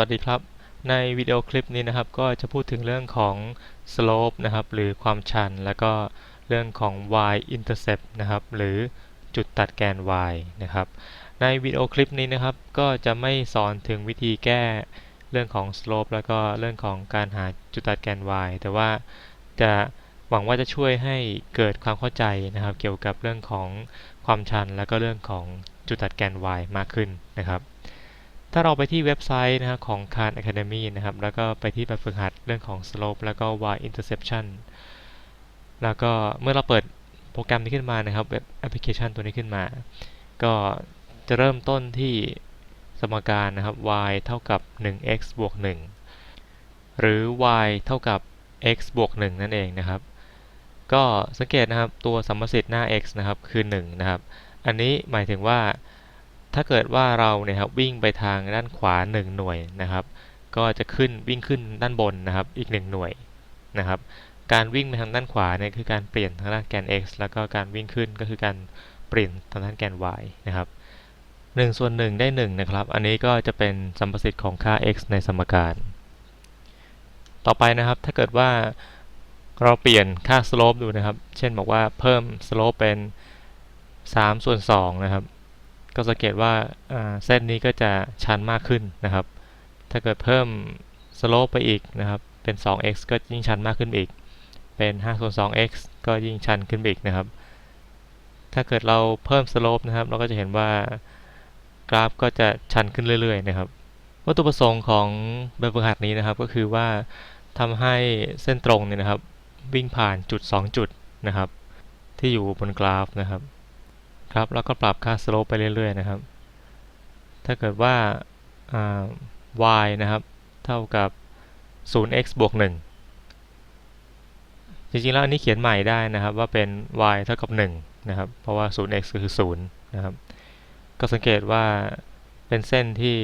วัสดีครับ ในวิดีโอคลิปนี้นะครับก็จะพูดถึงเรื่องของ slope นะครับหรือความชัน แล้วก็เรื่องของ y intercept นะครับหรือจุดตัดแกน y นะครับในวิดีโอคลิปนี้นะครับก็จะไม่สอนถึงวิธีแก้เรื่องของ slope แล้วก็เรื่องของการหาจุดตัดแกน y แต่ว่าจะหวังว่าจะช่วยให้เกิดความเข้าใจนะครับ เกี่ยวกับเรื่องของความชัน แล้วก็เรื่องของจุดตัดแกน y มากขึ้นนะครับ ถ้าเราไปที่เว็บไซต์นะครับของ Khan Academy นะครับ แล้วก็ไปที่แบบฝึกหัดเรื่องของ slope แล้วก็ y interception แล้วก็เมื่อเราเปิดโปรแกรมนี้ขึ้นมานะครับเว็บแอปพลิเคชันตัวนี้ขึ้นมา ก็จะเริ่มต้นที่สมการนะครับ y เท่ากับ 1x บวก 1 หรือ y เท่ากับ x บวก 1 นั่นเองนะครับ ก็สังเกตนะครับตัวสัมประสิทธิ์หน้า x นะครับคือ 1 นะครับ อันนี้หมายถึงว่า ถ้าเกิดว่าเราเนี่ยครับวิ่งไปทางด้านขวา 1 หน่วยนะครับ ก็จะขึ้นวิ่งขึ้นด้านบนนะครับอีก 1 หน่วยนะครับ การวิ่งไปทางด้านขวาเนี่ยคือการเปลี่ยนทางด้านแกน x แล้วก็การวิ่งขึ้นก็คือการเปลี่ยนทางด้านแกน y นะครับ1ส่วน1ได้1นะครับ อันนี้ก็จะเป็นสัมประสิทธิ์ของค่า x ในสมการ ต่อไปนะครับ ถ้าเกิดว่าเราเปลี่ยนค่า slope ดูนะครับ เช่นบอกว่าเพิ่ม slope เป็น3ส่วน2นะครับ ก็สังเกตว่าเส้นนี้ก็จะชันมากขึ้นนะครับ ถ้าเกิดเพิ่มสโลปไปอีกนะครับ เป็น 2x ก็ยิ่งชันมากขึ้นอีก เป็น5ส่วน 2x ก็ยิ่งชันขึ้นอีกนะครับ ถ้าเกิดเราเพิ่มสโลปนะครับ เราก็จะเห็นว่ากราฟก็จะชันขึ้นเรื่อยๆนะครับ วัตถุประสงค์ของแบบฝึกหัดนี้นะครับ ก็คือว่าทำให้เส้นตรงเนี่ยนะครับ วิ่งผ่านจุด 2 จุดนะครับ ที่อยู่บนกราฟนะครับ ครับแล้วก็ปรับค่า slope ไปเรื่อยๆนะครับ ถ้าเกิดว่า y นะครับ เท่ากับ 0x บวก 1 จริงๆ แล้วอันนี้เขียนใหม่ได้นะครับว่าเป็น y เท่ากับ 1 นะครับ เพราะว่า 0x ก็คือ 0 นะครับ ก็สังเกตว่าเป็นเส้นที่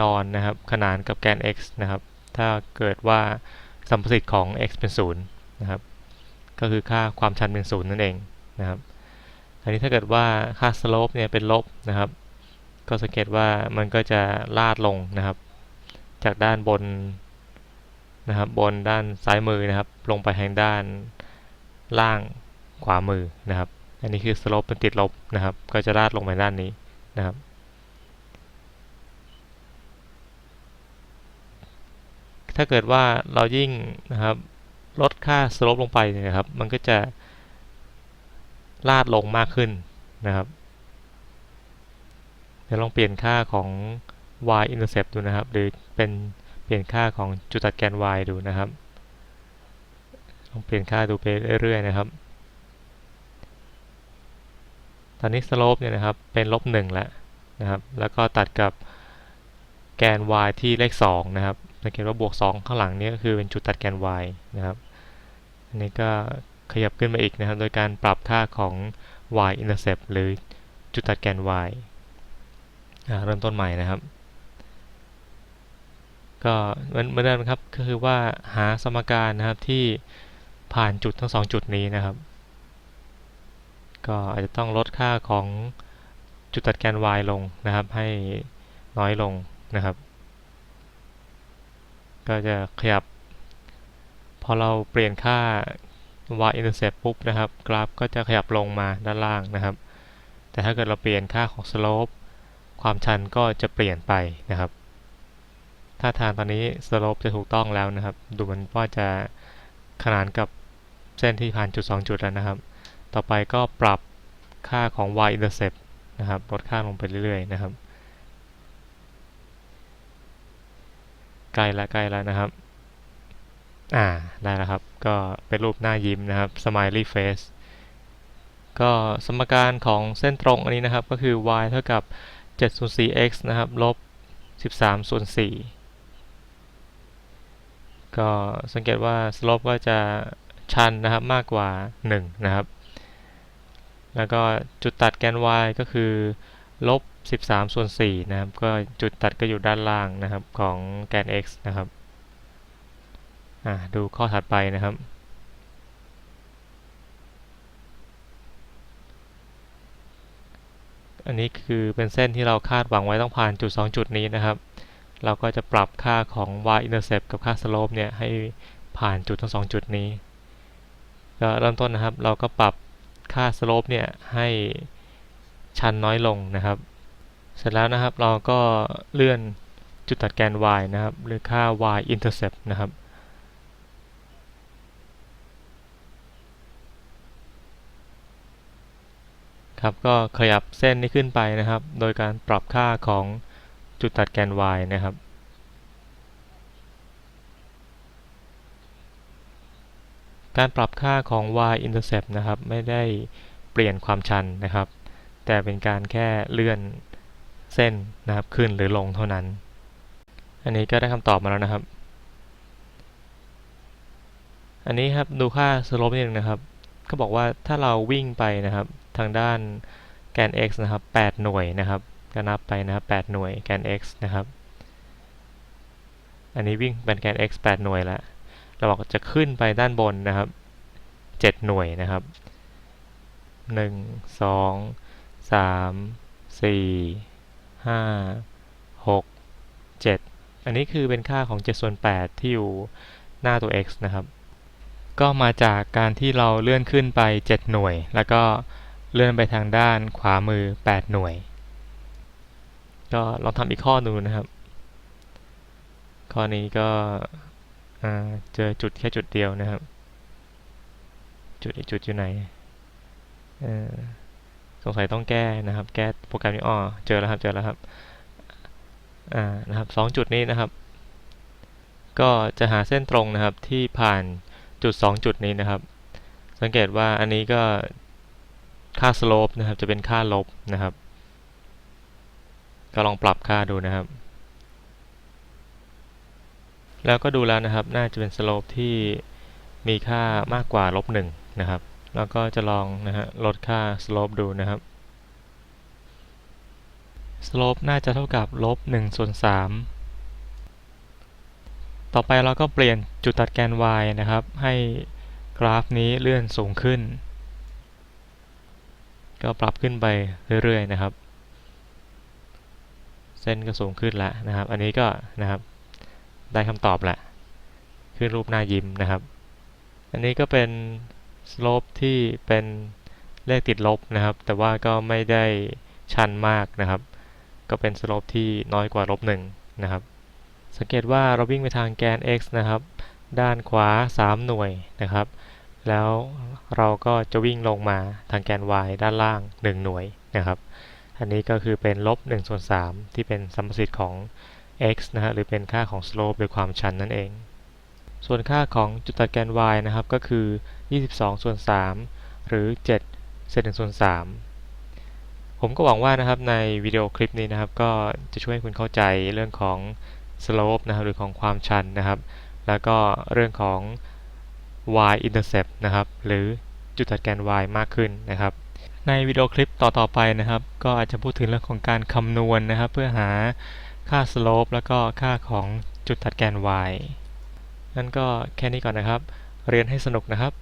นอนนะครับ ขนานกับแกน x นะครับ ถ้าเกิดว่าสัมประสิทธิ์ของ x เป็น 0 นะครับ ก็คือค่าความชันเป็น 0 นั่นเองนะครับ อันนี้ถ้าเกิดว่าค่า slope เนี่ยเป็นลบนะครับ ก็สังเกตว่ามันก็จะลาดลงนะครับ จากด้านบนนะครับ บนด้านซ้ายมือนะครับ ลงไปทางด้านล่างขวามือนะครับ อันนี้คือ slope เป็นติดลบนะครับ ก็จะลาดลงไปด้านนี้นะครับถ้าเกิดว่าเรายิ่งนะครับลดค่า slope ลงไปนะครับ มันก็จะ ลาดลงมากขึ้นนะครับ เดี๋ยวลองเปลี่ยนค่าของ y intercept ดูนะครับ หรือเป็นเปลี่ยนค่าของจุดตัดแกน y ดูนะครับ ลองเปลี่ยนค่าดูไปเรื่อยๆนะครับ ตอนนี้ slope เนี่ยนะครับ เป็นลบหนึ่งแล้วนะครับ แล้วก็ตัดกับแกน y ที่เลข2นะครับสังเกตว่าบวก 2 ข้างหลังนี้ก็คือเป็นจุดตัดแกน y นะครับ อันนี้ก็ ขยับขึ้นมาอีกนะครับ โดยการปรับค่าของ y intercept หรือจุดตัดแกน y เริ่มต้นใหม่นะครับ ก็เหมือนเดิมครับก็คือว่าหาสมการนะครับที่ผ่านจุดทั้งสองจุดนี้นะครับ ก็อาจจะต้องลดค่าของจุดตัดแกน y ลงนะครับ ให้น้อยลงนะครับ ก็จะขยับ พอเราเปลี่ยนค่า y intercept ปุ๊บนะครับ กราฟก็จะขยับลงมาด้านล่างนะครับ แต่ถ้าเกิดเราเปลี่ยนค่าของ slope ความชันก็จะเปลี่ยนไปนะครับถ้าทางตอนนี้ slope จะถูกต้องแล้วนะครับ ดูเหมือนว่าจะขนานกับเส้นที่ผ่านจุด 2 จุดแล้วนะครับ ต่อไปก็ปรับค่าของ y intercept นะครับ ลดค่าลงไปเรื่อยๆนะครับ ใกล้ล้วใกล้ล้วนะครับ อ่าได้แล้วครับ ก็เป็นรูปหน้ายิ้มนะครับ smiley face ก็สมการของเส้นตรงอันนี้นะครับ ก็คือ y เท่ากับ7ส่วน 4x นะครับ ลบ 13ส่วน4ก็สังเกตว่า slope ก็จะชันนะครับมากกว่า 1 นะครับ แล้วก็จุดตัดแกน y ก็คือ ลบ 13ส่วน4นะครับ ก็จุดตัดก็อยู่ด้านล่างนะครับของแกน x นะครับ ดูข้อถัดไปนะครับ อันนี้คือเป็นเส้นที่เราคาดหวังไว้ต้องผ่านจุด 2 จุดนี้นะครับ เราก็จะปรับค่าของ y intercept กับค่า slope เนี่ยให้ผ่านจุดทั้งสองจุดนี้ ก็เริ่มต้นนะครับ เราก็ปรับค่า slope เนี่ยให้ชันน้อยลงนะครับ เสร็จแล้วนะครับเราก็เลื่อนจุดตัดแกน y นะครับ หรือค่า y intercept นะครับ ครับก็ขยับเส้นนี้ขึ้นไปนะครับ โดยการปรับค่าของจุดตัดแกน y นะครับ การปรับค่าของ y intercept นะครับ ไม่ได้เปลี่ยนความชันนะครับ แต่เป็นการแค่เลื่อนเส้นนะครับขึ้นหรือลงเท่านั้น อันนี้ก็ได้คำตอบมาแล้วนะครับ อันนี้ครับดูค่า slope นิดนึงนะครับก็บอกว่าถ้าเราวิ่งไปนะครับ ทางด้านแกน x นะครับ 8 หน่วยนะครับ ก็นับไปนะครับ 8 หน่วยแกน x นะครับ อันนี้วิ่งเป็นแกน x 8 หน่วยล้วเราบอกจะขึ้นไปด้านบนนะครับ 7 หน่วยนะครับ 1 2 3 4 5 6 7 อันนี้คือเป็นค่าของ7ส่วน8ที่อยู่หน้าตัว x นะครับ ก็มาจากการที่เราเลื่อนขึ้นไป 7 หน่วย แล้วก็ เลื่อนไปทางด้านขวามือ 8 หน่วย ก็ลองทำอีกข้อดูนะครับ ข้อนี้ก็เจอจุดแค่จุดเดียวนะครับ จุดอีกจุดอยู่ไหนสงสัยต้องแก้นะครับ แก้โปรแกรมนี้อ๋อเจอแล้วครับ เจอแล้วครับ อ่า นะครับสองจุดนี้นะครับ ก็จะหาเส้นตรงนะครับที่ผ่านจุด 2 จุดนี้นะครับ สังเกตว่าอันนี้ก็ ค่า slope นะครับจะเป็นค่าลบนะครับ ก็ลองปรับค่าดูนะครับ แล้วก็ดูแล้วนะครับ น่าจะเป็น slope ที่มีค่ามากกว่าลบ1นะครับ แล้วก็จะลองนะฮะลดค่า slope ดูนะครับ slope น่าจะเท่ากับลบ1ส่วน3ต่อไปเราก็เปลี่ยนจุดตัดแกน y นะครับ ให้กราฟนี้เลื่อนสูงขึ้น ก็ปรับขึ้นไปเรื่อยๆนะครับ เส้นก็สูงขึ้นแล้วนะครับ อันนี้ก็นะครับได้คำตอบละขึ้นรูปหน้ายิ้มนะครับ อันนี้ก็เป็น slope ที่เป็นเลขติดลบนะครับ แต่ว่าก็ไม่ได้ชันมากนะครับ ก็เป็น slope ที่น้อยกว่าลบหนึ่งนะครับ สังเกตว่าเราวิ่งไปทางแกน x นะครับ ด้านขวา 3 หน่วยนะครับ แล้วเราก็จะวิ่งลงมาทางแกน y ด้านล่าง 1 หน่วยนะครับ อันนี้ก็คือเป็นลบ1ส่วน3ที่เป็นสัมประสิทธิ์ของ x นะฮะหรือเป็นค่าของ slope หรือความชันนั่นเอง ส่วนค่าของจุดตัดแกน y นะครับก็คือ 22 ส่วน 3 หรือ7เศษ1ส่วน 3 ผมก็หวังว่านะครับในวิดีโอคลิปนี้นะครับ ก็จะช่วยให้คุณเข้าใจเรื่องของ slope นะครับหรือของความชันนะครับ แล้วก็เรื่องของ y intercept นะครับ หรือจุดตัดแกน y มากขึ้นนะครับ ในวิดีโอคลิปต่อๆไปนะครับ ก็อาจจะพูดถึงเรื่องของการคำนวณนนะครับ เพื่อหาค่า slope แล้วก็ค่าของจุดตัดแกน y นั่นก็แค่นี้ก่อนนะครับ เรียนให้สนุกนะครับ